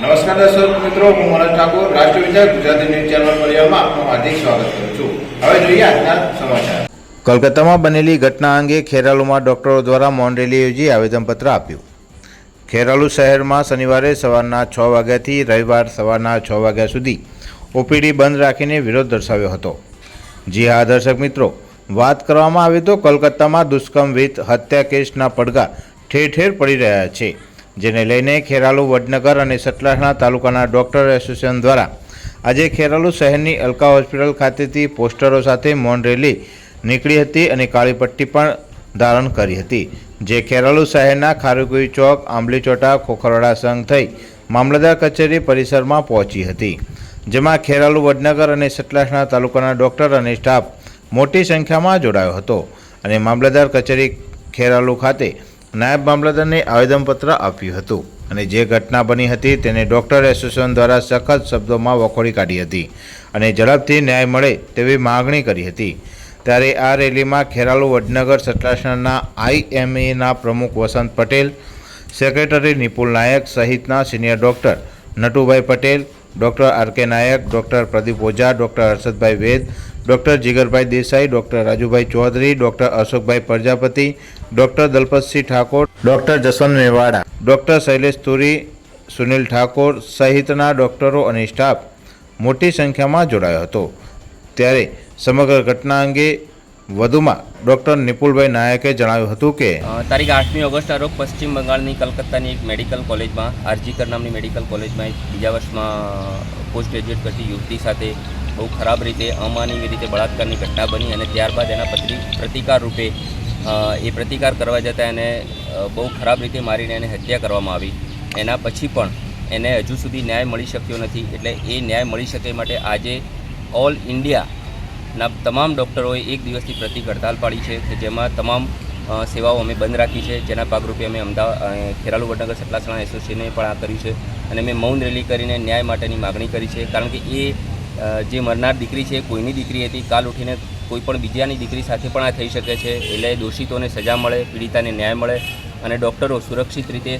દર્શક મિત્રો, હું મનોજ ઠાકોર, રાષ્ટ્રીય વિચાર ગુજરાતી ન્યૂઝ ચેનલ પરિવારમાં આપનું હાર્દિક સ્વાગત કરું છું. હવે જોઈએ આજના સમાચાર. કોલકાતામાં બનેલી ઘટના અંગે ખેરાલુમાં ડોક્ટરો દ્વારા મૌન રેલી યોજી આવેદનપત્ર આપ્યું. ખેરાલુ શહેરમાં શનિવારે સવારના છ વાગ્યાથી રવિવાર સવારના છ વાગ્યા સુધી ઓપીડી બંધ રાખીને વિરોધ દર્શાવ્યો હતો. જી હા, દર્શક મિત્રો, વાત કરવામાં આવે તો કોલકાતામાં દુષ્કર્મ વિથ હત્યા કેસના પડઘા ઠેર ઠેર પડી રહ્યા છે. જેને લઈને ખેરાલુ વડનગર અને સતલાસણા તાલુકાના ડોક્ટર એસોસિએશન દ્વારા આજે ખેરાલુ શહેરની અલકા હોસ્પિટલ ખાતેથી પોસ્ટરો સાથે મૌન રેલી નીકળી હતી અને કાળી પટ્ટી પણ ધારણ કરી હતી, જે ખેરાલુ શહેરના ખારુગુઈ ચોક આંબલીચોટા ખોખરવાડા સંઘ થઈ મામલતદાર કચેરી પરિસરમાં પહોંચી હતી, જેમાં ખેરાલુ વડનગર અને સતલાસણા તાલુકાના ડોક્ટર અને સ્ટાફ મોટી સંખ્યામાં જોડાયો હતો અને મામલતદાર કચેરી ખેરાલુ ખાતે નાયબ મામલતદારને આવેદનપત્ર આપ્યું હતું અને જે ઘટના બની હતી તેને ડૉક્ટર એસોસિએશન દ્વારા સખત શબ્દોમાં વખોડી કાઢી હતી અને ઝડપથી ન્યાય મળે તેવી માગણી કરી હતી. ત્યારે આ રેલીમાં ખેરાલુ વડનગર સતલાસણાના આઈએમએના પ્રમુખ વસંત પટેલ, સેક્રેટરી નિપુલ નાયક સહિતના senior doctor Natubhai Patel doctor R K Nayak doctor Pradeep Ojha doctor Harshadbhai Ved doctor Jigarbhai Desai doctor Rajubhai Chaudhary doctor Ashokbhai Prajapati doctor Dalpatsinh Thakor doctor Jaswant Mewada doctor Shailesh Turi Sunil Thakor સહિતના ડૉક્ટરો અને staff મોટી સંખ્યામાં જોડાયો હતો. ત્યારે સમગ્ર ઘટના અંગે વધુમાં ડૉક્ટર નિપુલભાઈ નાયકે જણાવ્યું હતું કે તારીખ આઠમી ઓગસ્ટના રોજ પશ્ચિમ બંગાળની કલકત્તાની એક મેડિકલ કોલેજમાં આરજીકર નામની મેડિકલ કોલેજમાં એક બીજા વર્ષમાં પોસ્ટ ગ્રેજ્યુએટ કરતી યુવતી સાથે બહુ ખરાબ રીતે, અમાનવીય રીતે બળાત્કારની ઘટના બની અને ત્યારબાદ એના પ્રતિકાર રૂપે એ પ્રતિકાર કરવા જતાં એને બહુ ખરાબ રીતે મારીને એને હત્યા કરવામાં આવી. એના પછી પણ એને હજુ સુધી ન્યાય મળી શક્યો નથી. એટલે એ ન્યાય મળી શકે માટે આજે ઓલ ઇન્ડિયાના તમામ ડૉક્ટરોએ એક દિવસની પ્રતિક હડતાલ પાડી છે કે જેમાં તમામ સેવાઓ અમે બંધ રાખી છે. જેના ભાગરૂપે અમે અમદાવાદ ખેરાલુ વડનગર સટલાસણા એસોસિએશને પણ આ કર્યું છે અને અમે મૌન રેલી કરીને ન્યાય માટેની માગણી કરી છે. કારણ કે એ જે મરનાર દીકરી છે કોઈની દીકરી હતી. કાલ ઉઠીને કોઈ પણ બીજાની દીકરી સાથે પણ આ થઈ શકે છે. એટલે દોષિતોને સજા મળે, પીડિતાને ન્યાય મળે અને ડૉક્ટરો સુરક્ષિત રીતે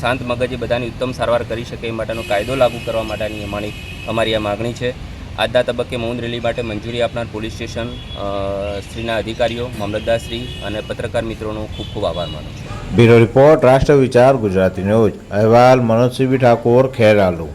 શાંત મગજે બધાની ઉત્તમ સારવાર કરી શકે એ માટેનો કાયદો લાગુ કરવા માટેની અમારી અમારી આ માગણી છે. આજના તબક્કે મૌન રેલી માટે મંજૂરી આપનાર પોલીસ સ્ટેશન શ્રીના અધિકારીઓ, મામલતદારશ્રી અને પત્રકાર મિત્રોનો ખૂબ ખૂબ આભાર માનું છું. બ્યુરો રિપોર્ટ, રાષ્ટ્ર વિચાર, ગુજરાતી ન્યૂઝ. અહેવાલ મનોજસિંહ ઠાકોર, ખેરાલુ.